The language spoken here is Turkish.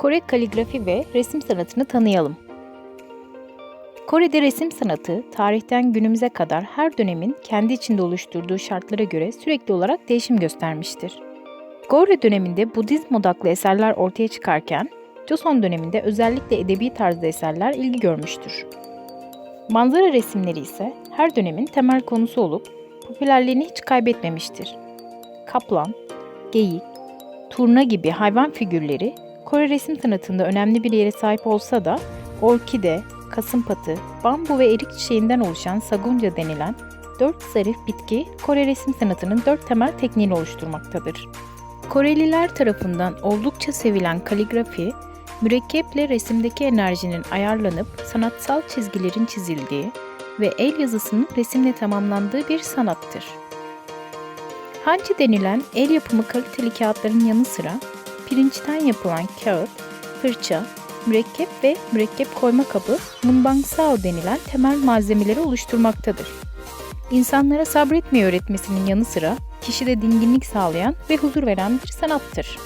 Kore kaligrafi ve resim sanatını tanıyalım. Kore'de resim sanatı, tarihten günümüze kadar her dönemin kendi içinde oluşturduğu şartlara göre sürekli olarak değişim göstermiştir. Goryeo döneminde Budizm odaklı eserler ortaya çıkarken, Joseon döneminde özellikle edebi tarzda eserler ilgi görmüştür. Manzara resimleri ise her dönemin temel konusu olup popülerliğini hiç kaybetmemiştir. Kaplan, geyik, turna gibi hayvan figürleri Kore resim sanatında önemli bir yere sahip olsa da orkide, kasımpatı, bambu ve erik çiçeğinden oluşan sagunca denilen dört zarif bitki Kore resim sanatının dört temel tekniğini oluşturmaktadır. Koreliler tarafından oldukça sevilen kaligrafi, mürekkeple resimdeki enerjinin ayarlanıp sanatsal çizgilerin çizildiği ve el yazısının resimle tamamlandığı bir sanattır. Hanci denilen el yapımı kaliteli kağıtların yanı sıra pirinçten yapılan kağıt, fırça, mürekkep ve mürekkep koyma kabı munbangsao denilen temel malzemeleri oluşturmaktadır. İnsanlara sabretmeyi öğretmesinin yanı sıra kişide dinginlik sağlayan ve huzur veren bir sanattır.